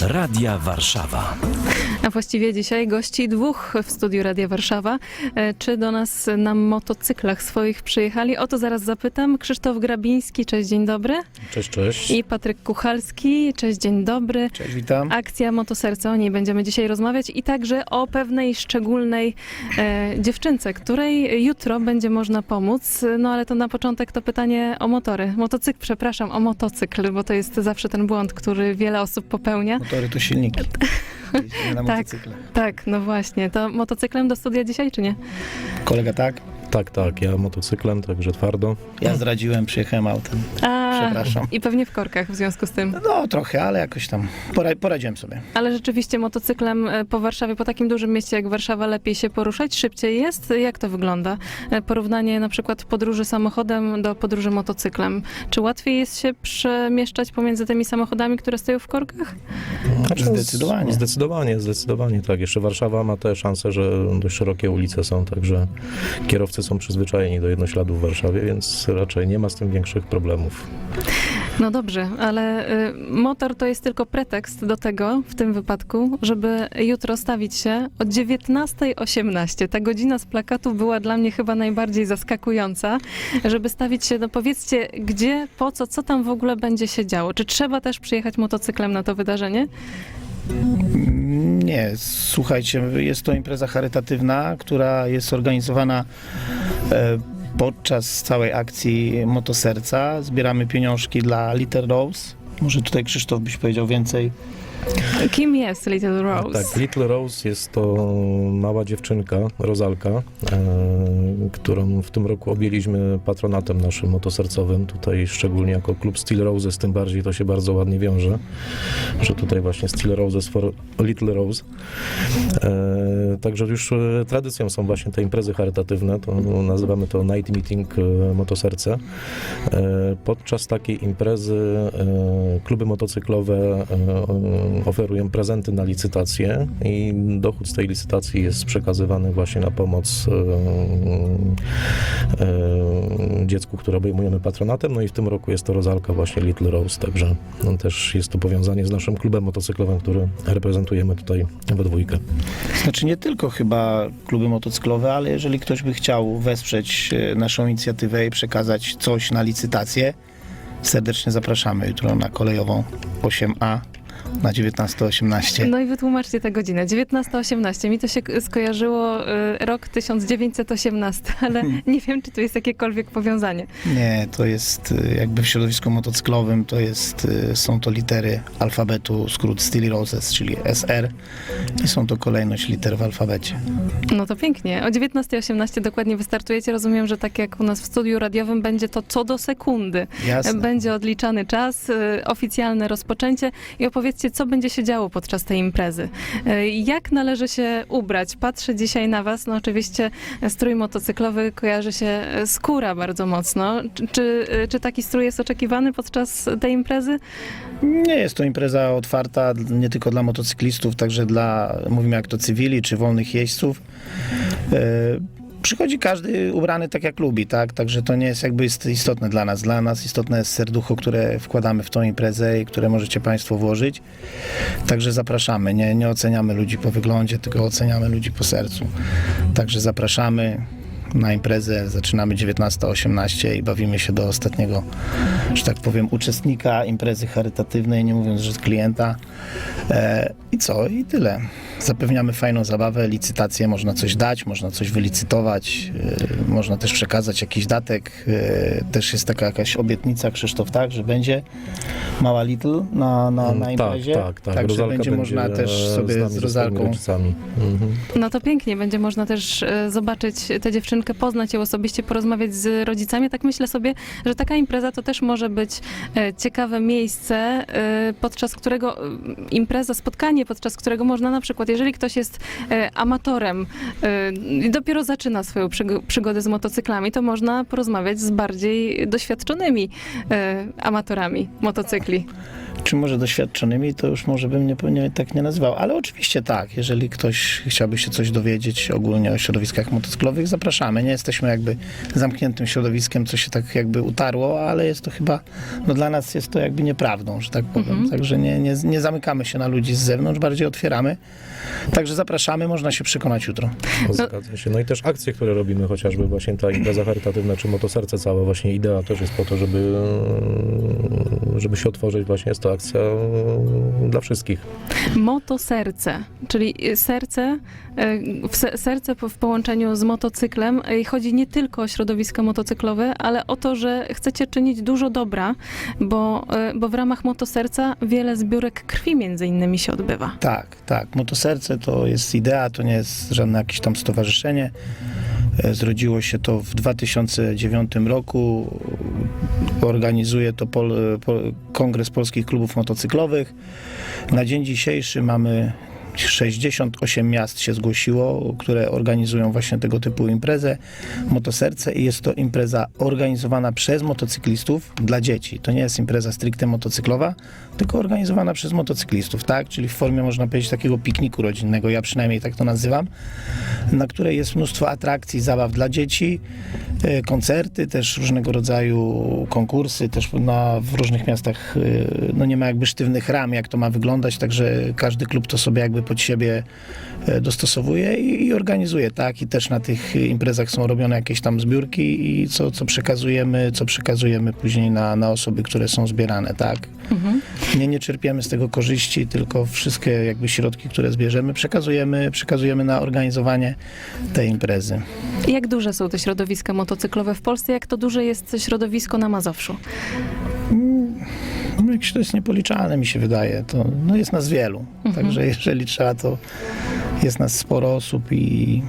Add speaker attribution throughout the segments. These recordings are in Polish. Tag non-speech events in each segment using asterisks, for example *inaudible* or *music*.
Speaker 1: Radia Warszawa.
Speaker 2: A właściwie dzisiaj gości dwóch w studiu Radia Warszawa. E, Czy do nas na motocyklach swoich przyjechali? O to zaraz zapytam. Krzysztof Grabiński, cześć, dzień dobry.
Speaker 3: Cześć, cześć.
Speaker 2: I Patryk Kuchalski, cześć, dzień dobry.
Speaker 4: Cześć, witam.
Speaker 2: Akcja Motoserce, o niej będziemy dzisiaj rozmawiać i także o pewnej szczególnej e, dziewczynce, której jutro będzie można pomóc. No ale to na początek to pytanie o motory. Motocykl, przepraszam, o motocykl, bo to jest zawsze ten błąd, który wiele osób popełnia.
Speaker 4: Motory to silniki. *laughs* Jeździmy na
Speaker 2: Tak.
Speaker 4: motocykle.
Speaker 2: Tak, no właśnie. To motocyklem do studia dzisiaj, czy nie?
Speaker 4: Kolega tak?
Speaker 3: Tak, tak, ja motocyklem, także twardo.
Speaker 4: Ja zdradziłem, przyjechałem autem.
Speaker 2: A,
Speaker 4: Przepraszam.
Speaker 2: I pewnie w korkach w związku z tym.
Speaker 4: No trochę, ale jakoś tam pora- poradziłem sobie.
Speaker 2: Ale rzeczywiście motocyklem e, po Warszawie, po takim dużym mieście jak Warszawa, lepiej się poruszać, szybciej jest. Jak to wygląda? E, Porównanie na przykład podróży samochodem do podróży motocyklem. Czy łatwiej jest się przemieszczać pomiędzy tymi samochodami, które stoją w korkach?
Speaker 3: Znaczy,
Speaker 4: Zdecydowanie.
Speaker 3: Zdecydowanie, zdecydowanie, tak. Jeszcze Warszawa ma te szanse, że dość szerokie ulice są, także kierowcy są przyzwyczajeni do jednośladu w Warszawie, więc raczej nie ma z tym większych problemów.
Speaker 2: No dobrze, ale y, motor to jest tylko pretekst do tego, w tym wypadku, żeby jutro stawić się o 19.18. Ta godzina z plakatu była dla mnie chyba najbardziej zaskakująca, żeby stawić się, no powiedzcie, gdzie, po co, co tam w ogóle będzie się działo? Czy trzeba też przyjechać motocyklem na to wydarzenie?
Speaker 4: Nie, słuchajcie, jest to impreza charytatywna, która jest organizowana e, podczas całej akcji Motoserca. Zbieramy pieniążki dla Little Rose. Może tutaj Krzysztof byś powiedział więcej.
Speaker 2: Kim jest Little Rose?
Speaker 3: Tak, Little Rose jest to mała dziewczynka, Rozalka, e, którą w tym roku objęliśmy patronatem naszym motosercowym. Tutaj szczególnie jako klub Steel Roses, tym bardziej to się bardzo ładnie wiąże, że tutaj właśnie Steel Roses for Little Rose. E, także już e, tradycją są właśnie te imprezy charytatywne, to nazywamy to Night Meeting e, Motoserce. E, Podczas takiej imprezy e, kluby motocyklowe e, oferują prezenty na licytację i dochód z tej licytacji jest przekazywany właśnie na pomoc e, e, dziecku, które obejmujemy patronatem. No i w tym roku jest to rozalka właśnie Little Rose, także też jest to powiązanie z naszym klubem motocyklowym, który reprezentujemy tutaj we dwójkę.
Speaker 4: Znaczy nie tylko chyba kluby motocyklowe, ale jeżeli ktoś by chciał wesprzeć e, naszą inicjatywę i przekazać coś na licytację, serdecznie zapraszamy jutro na kolejową 8A na 19.18.
Speaker 2: No i wytłumaczcie tę godzinę. 19.18. Mi to się skojarzyło y, rok 1918, *laughs* ale nie wiem, czy tu jest jakiekolwiek powiązanie.
Speaker 4: Nie, to jest y, jakby w środowisku motocyklowym to jest, y, są to litery alfabetu, skrót Steel Roses, czyli SR i są to kolejność liter w alfabecie.
Speaker 2: No to pięknie. O 19.18 dokładnie wystartujecie. Rozumiem, że tak jak u nas w studiu radiowym będzie to co do sekundy.
Speaker 4: Jasne.
Speaker 2: Będzie odliczany czas, y, oficjalne rozpoczęcie i opowiedzcie, co będzie się działo podczas tej imprezy. Y, Jak należy się ubrać? Patrzę dzisiaj na was. No oczywiście strój motocyklowy kojarzy się e, skóra bardzo mocno. Czy, y, czy taki strój jest oczekiwany podczas tej imprezy?
Speaker 4: Nie jest to impreza otwarta nie tylko dla motocyklistów, także dla, mówimy jak to cywili czy wolnych jeźdźców. E, Przychodzi każdy ubrany tak jak lubi, tak? Także to nie jest jakby ist- istotne dla nas. Dla nas istotne jest serducho, które wkładamy w tą imprezę i które możecie Państwo włożyć. Także zapraszamy. Nie, nie oceniamy ludzi po wyglądzie, tylko oceniamy ludzi po sercu. Także zapraszamy na imprezę. Zaczynamy 19.18 i bawimy się do ostatniego, że tak powiem, uczestnika imprezy charytatywnej, nie mówiąc, że z klienta. E, I co? I tyle. Zapewniamy fajną zabawę, licytację, można coś dać, można coś wylicytować, e, można też przekazać jakiś datek. E, też jest taka jakaś obietnica, Krzysztof, tak, że będzie mała Little na, na, na
Speaker 3: tak,
Speaker 4: imprezie.
Speaker 3: tak, tak.
Speaker 4: Także
Speaker 3: Rozalka
Speaker 4: będzie można też
Speaker 3: e,
Speaker 4: sobie
Speaker 3: nami,
Speaker 4: z
Speaker 3: swoimi
Speaker 4: rozalką.
Speaker 3: Mhm.
Speaker 2: No to pięknie, będzie można też e, zobaczyć tę dziewczynkę, poznać ją osobiście, porozmawiać z rodzicami. Tak myślę sobie, że taka impreza to też może być e, ciekawe miejsce, e, podczas którego e, impreza, spotkanie, podczas którego można na przykład, jeżeli ktoś jest amatorem i dopiero zaczyna swoją przygo- przygodę z motocyklami, to można porozmawiać z bardziej doświadczonymi amatorami motocykli.
Speaker 4: Czy może doświadczonymi, to już może bym nie, nie, tak nie nazywał, ale oczywiście tak, jeżeli ktoś chciałby się coś dowiedzieć ogólnie o środowiskach motocyklowych, zapraszamy. Nie jesteśmy jakby zamkniętym środowiskiem, co się tak jakby utarło, ale jest to chyba, no dla nas jest to jakby nieprawdą, że tak powiem. Także nie, nie, nie zamykamy się na ludzi z zewnątrz, bardziej otwieramy. Także zapraszamy, można się przekonać jutro.
Speaker 3: Zgadza się. No i też akcje, które robimy, chociażby właśnie ta impreza charytatywna, czy motoserce całe, właśnie idea też jest po to, żeby, żeby się otworzyć, właśnie jest to akcja dla wszystkich.
Speaker 2: Motoserce, czyli serce, e, w se- serce w połączeniu z motocyklem. E, I chodzi nie tylko o środowisko motocyklowe, ale o to, że chcecie czynić dużo dobra, bo, e, bo w ramach motoserca wiele zbiórek krwi między innymi się odbywa.
Speaker 4: Tak, tak. Motoserce to jest idea, to nie jest żadne jakieś tam stowarzyszenie. Zrodziło się to w 2009 roku. Organizuje to Pol, Pol, Kongres Polskich Klubów Motocyklowych. Na dzień dzisiejszy mamy 68 miast się zgłosiło, które organizują właśnie tego typu imprezę Motoserce i jest to impreza organizowana przez motocyklistów dla dzieci. To nie jest impreza stricte motocyklowa, tylko organizowana przez motocyklistów, tak? Czyli w formie można powiedzieć takiego pikniku rodzinnego, ja przynajmniej tak to nazywam, na której jest mnóstwo atrakcji, zabaw dla dzieci, e, koncerty, też różnego rodzaju konkursy, też na, w różnych miastach e, no nie ma jakby sztywnych ram, jak to ma wyglądać, także każdy klub to sobie jakby pod siebie e, dostosowuje i, i organizuje, tak? I też na tych imprezach są robione jakieś tam zbiórki i co, co przekazujemy, co przekazujemy później na, na osoby, które są zbierane, tak? Nie, nie czerpiemy z tego korzyści, tylko wszystkie jakby środki, które zbierzemy, przekazujemy, przekazujemy na organizowanie tej imprezy.
Speaker 2: Jak duże są te środowiska motocyklowe w Polsce? Jak to duże jest środowisko na Mazowszu?
Speaker 4: Jakieś to jest niepoliczalne, mi się wydaje. To, no jest nas wielu, także jeżeli trzeba, to jest nas sporo osób i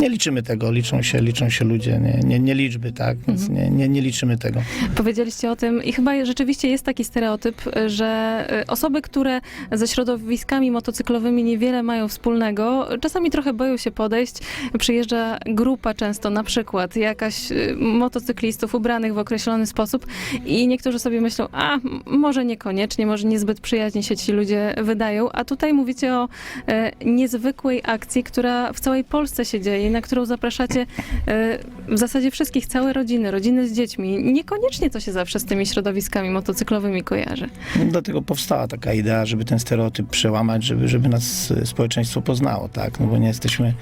Speaker 4: nie liczymy tego, liczą się, liczą się ludzie, nie, nie, nie liczby, tak? Więc nie, nie, nie liczymy tego.
Speaker 2: Powiedzieliście o tym i chyba rzeczywiście jest taki stereotyp, że y, osoby, które ze środowiskami motocyklowymi niewiele mają wspólnego, czasami trochę boją się podejść. Przyjeżdża grupa często, na przykład jakaś y, motocyklistów ubranych w określony sposób i niektórzy sobie myślą, a może niekoniecznie, może niezbyt przyjaźnie się ci ludzie wydają, a tutaj mówicie o e, niezwykłej akcji, która w całej Polsce się dzieje, na którą zapraszacie e, w zasadzie wszystkich, całe rodziny, rodziny z dziećmi. Niekoniecznie to się zawsze z tymi środowiskami motocyklowymi kojarzy.
Speaker 4: No, dlatego powstała taka idea, żeby ten stereotyp przełamać, żeby, żeby nas e, społeczeństwo poznało, tak? No bo nie jesteśmy,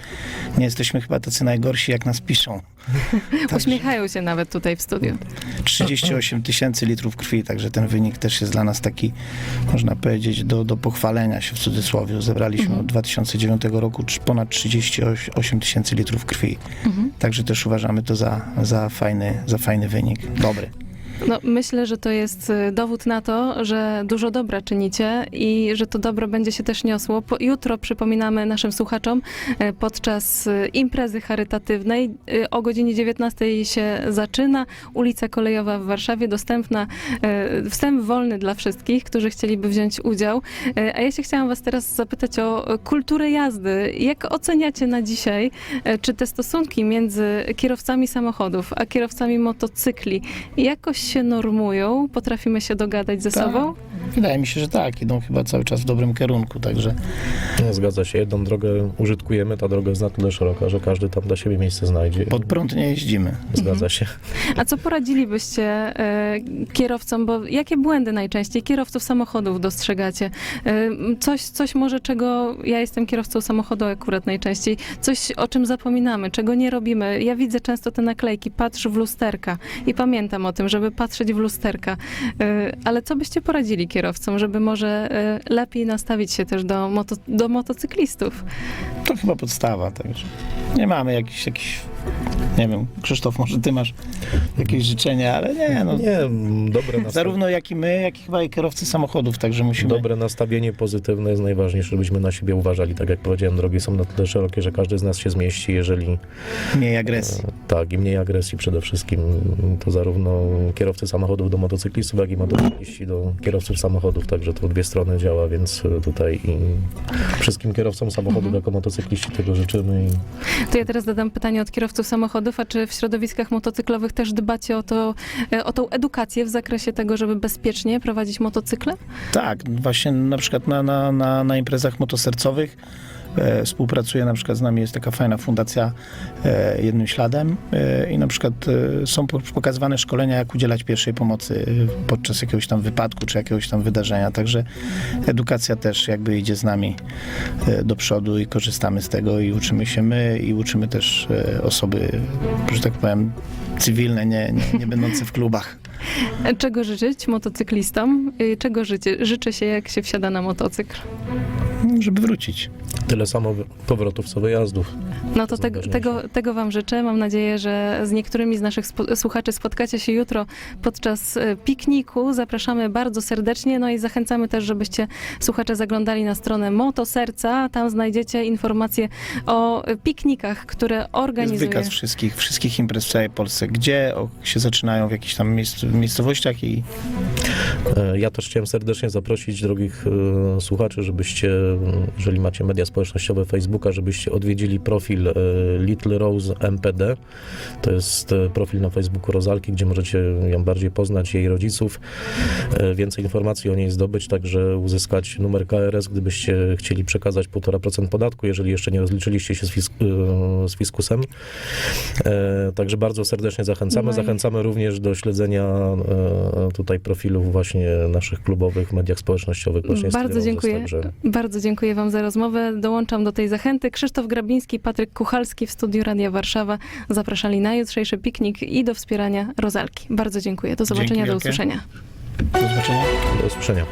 Speaker 4: nie jesteśmy chyba tacy najgorsi, jak nas piszą. *laughs*
Speaker 2: Uśmiechają się nawet tutaj w studiu.
Speaker 4: 38 tysięcy litrów krwi, także ten wynik też jest dla nas taki, można powiedzieć, do, do pochwalenia się w cudzysłowie. Zebraliśmy od 2009 roku ponad 38 tysięcy litrów krwi. Także też uważamy to za, za, fajny, za fajny wynik. Dobry.
Speaker 2: No, myślę, że to jest y, dowód na to, że dużo dobra czynicie i że to dobro będzie się też niosło. Jutro przypominamy naszym słuchaczom e, podczas y, imprezy charytatywnej y, o godzinie 19 się zaczyna. Ulica Kolejowa w Warszawie, dostępna, wstęp wolny dla wszystkich, którzy chcieliby wziąć udział. A ja się chciałam was teraz zapytać o kulturę jazdy. Jak oceniacie na dzisiaj, czy te stosunki między kierowcami samochodów a kierowcami motocykli jakoś się normują? Potrafimy się dogadać ze
Speaker 4: Tak.
Speaker 2: sobą?
Speaker 4: Wydaje mi się, że tak. Idą chyba cały czas w dobrym kierunku, także
Speaker 3: zgadza się. Jedną drogę użytkujemy, ta droga jest na tyle szeroka, że każdy tam dla siebie miejsce znajdzie.
Speaker 4: pod prąd nie jeździmy.
Speaker 3: Zgadza się.
Speaker 2: A co poradzilibyście e, kierowcom, bo jakie błędy najczęściej kierowców samochodów dostrzegacie? E, coś, coś może, czego ja jestem kierowcą samochodu akurat najczęściej, coś o czym zapominamy, czego nie robimy. Ja widzę często te naklejki, patrz w lusterka i pamiętam o tym, żeby patrzeć w lusterka. E, ale co byście poradzili kierowcom, żeby może e, lepiej nastawić się też do, moto, do motocyklistów?
Speaker 4: To chyba podstawa, także nie mamy jakichś, jakichś nie wiem, Krzysztof, może ty masz jakieś życzenia, ale nie, no.
Speaker 3: Nie, dobre nastawienie.
Speaker 4: Zarówno jak i my, jak i chyba i kierowcy samochodów, także musimy...
Speaker 3: Dobre nastawienie pozytywne jest najważniejsze, żebyśmy na siebie uważali. Tak jak powiedziałem, drogi są na tyle szerokie, że każdy z nas się zmieści. Jeżeli
Speaker 4: Mniej agresji.
Speaker 3: tak, i mniej agresji przede wszystkim, to zarówno kierowcy samochodów do motocyklistów, jak i motocykliści do kierowców samochodów. Także to w dwie strony działa, więc tutaj i wszystkim kierowcom samochodów jako motocykliści tego życzymy. I
Speaker 2: To ja teraz zadam pytanie od kierowców samochodów, a czy w środowiskach motocyklowych też dbacie o, to, e, o tą edukację w zakresie tego, żeby bezpiecznie prowadzić motocykle?
Speaker 4: Tak, właśnie na przykład na, na, na, na imprezach motosercowych e, współpracuje na przykład z nami, jest taka fajna fundacja e, Jednym Śladem e, i na przykład są po- pokazywane szkolenia, jak udzielać pierwszej pomocy podczas jakiegoś tam wypadku czy jakiegoś tam wydarzenia, także edukacja też jakby idzie z nami do przodu i korzystamy z tego i uczymy się my i uczymy też osoby, że tak powiem, cywilne, nie, nie, nie będące w klubach. *laughs*
Speaker 2: Czego życzyć motocyklistom? Czego życie, życzy się, jak się wsiada na motocykl?
Speaker 4: Żeby wrócić.
Speaker 3: Tyle samo powrotów, co wyjazdów.
Speaker 2: No to
Speaker 3: To
Speaker 2: tego, tego, tego Wam życzę. Mam nadzieję, że z niektórymi z naszych spo- słuchaczy spotkacie się jutro podczas e, pikniku. Zapraszamy bardzo serdecznie, no i zachęcamy też, żebyście słuchacze zaglądali na stronę Motoserca. Tam znajdziecie informacje o piknikach, które
Speaker 4: Jest
Speaker 2: organizuje.
Speaker 4: wykaz wszystkich, wszystkich imprez w całej Polsce, gdzie o, się zaczynają w jakichś tam miejsc, miejscowościach i
Speaker 3: Ja też chciałem serdecznie zaprosić drogich e, słuchaczy, żebyście, m, jeżeli macie media społecznościowe Facebooka, żebyście odwiedzili profil e, Little Rose MPD. To jest e, profil na Facebooku Rozalki, gdzie możecie ją bardziej poznać, jej rodziców, e, więcej informacji o niej zdobyć, także uzyskać numer KRS, gdybyście chcieli przekazać 1,5% podatku, jeżeli jeszcze nie rozliczyliście się z, fisk, e, z fiskusem. E, Także bardzo serdecznie zachęcamy.
Speaker 2: No
Speaker 3: Zachęcamy również do śledzenia e, tutaj profilów właśnie naszych klubowych mediach społecznościowych. Właśnie
Speaker 2: Bardzo dziękuję.
Speaker 3: Także
Speaker 2: Bardzo dziękuję Wam za rozmowę. Dołączam do tej zachęty. Krzysztof Grabiński, Patryk Kuchalski w studiu Radia Warszawa zapraszali na jutrzejszy piknik i do wspierania Rozalki. Bardzo dziękuję. Do zobaczenia, do
Speaker 4: wielkie.
Speaker 2: usłyszenia.
Speaker 4: do zobaczenia.
Speaker 3: do usłyszenia.